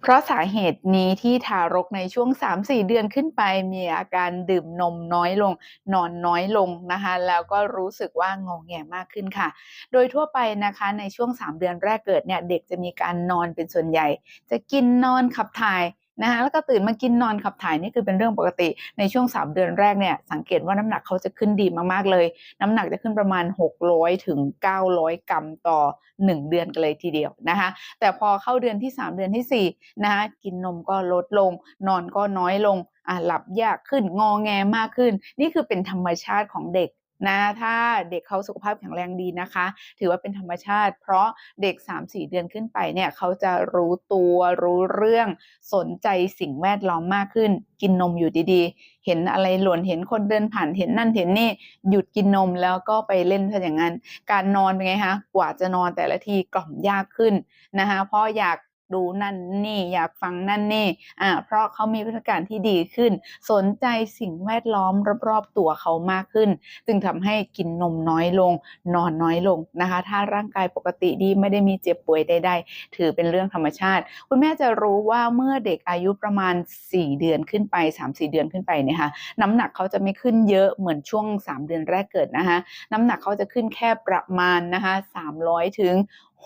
เพราะสาเหตุนี้ที่ทารกในช่วง 3-4 เดือนขึ้นไปมีอาการดื่มนมน้อยลง นอนน้อยลงนะคะ แล้วก็รู้สึกว่างงแงมากขึ้นค่ะ โดยทั่วไปนะคะในช่วง 3 เดือนแรกเกิดเนี่ยเด็กจะมีการนอนเป็นส่วนใหญ่ จะกินนอนขับถ่าย นะคะแล้วก็ตื่นมากินนอนขับถ่ายนี่คือเป็นเรื่องปกติ ในช่วง 3 เดือนแรกเนี่ยสังเกตว่าน้ำหนักเขาจะขึ้นดีมากๆเลย น้ำหนักจะขึ้นประมาณ 600ถึง900 กรัมต่อ 1 เดือนกันเลยทีเดียวนะคะแต่พอเข้าเดือนที่ 3 เดือนที่4นะคะกินนมก็ลดลง นอนก็น้อยลงอะหลับยากขึ้นงอแงมากขึ้น นี่คือเป็นธรรมชาติของเด็ก นะถ้าเด็กเขาสุขภาพแข็งแรงดีนะคะ ถือว่าเป็นธรรมชาติ เพราะเด็ก 3-4 เดือนขึ้นไปเนี่ยเขาจะรู้ตัวรู้เรื่องสนใจสิ่งแวดล้อมมากขึ้น กินนมอยู่ดีๆ เห็นอะไรหล่นเห็นคนเดินผ่านเห็นนั่นเห็นนี่หยุดกินนมแล้วก็ไปเล่นซะอย่างนั้น การนอนเป็นไงคะกว่าจะนอนแต่ละทีกล่อมยากขึ้นนะคะเพราะอยาก ดูนั่นนี่อยากฟังนั่นนี่อ่าเพราะเขามีพฤติการที่ดีขึ้น สนใจสิ่งแวดล้อมรอบๆตัวเขามากขึ้น จึงทำให้กินนมน้อยลง นอนน้อยลงนะคะ ถ้าร่างกายปกติดีไม่ได้มีเจ็บป่วยใดๆถือเป็นเรื่องธรรมชาติ คุณแม่จะรู้ว่าเมื่อเด็กอายุประมาณ 4 เดือนขึ้นไป 3-4 เดือนขึ้นไปเนี่ยค่ะน้ำหนักเขาจะไม่ขึ้นเยอะเหมือนช่วง 3 เดือนแรกเกิดนะคะน้ำหนักเขาจะขึ้นแค่ประมาณนะคะ300ถึง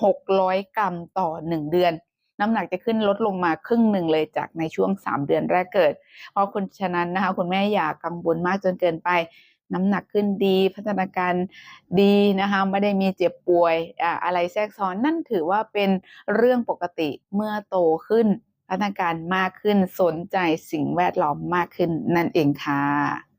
600 กรัมต่อ 1 เดือน น้ำหนักจะขึ้นลดลงมาครึ่งหนึ่งเลยจากในช่วง 3 เดือนแรกเกิด เพราะคุณฉะนั้นนะคะ คุณแม่อย่ากังวลมากจนเกินไปน้ำหนักขึ้นดี พัฒนาการดีนะคะไม่ได้มีเจ็บป่วยอ่าอะไรแทรกซ้อนนั่นถือว่าเป็นเรื่องปกติเมื่อโตขึ้น พัฒนาการมากขึ้นสนใจสิ่งแวดล้อมมากขึ้นนั่นเองค่ะ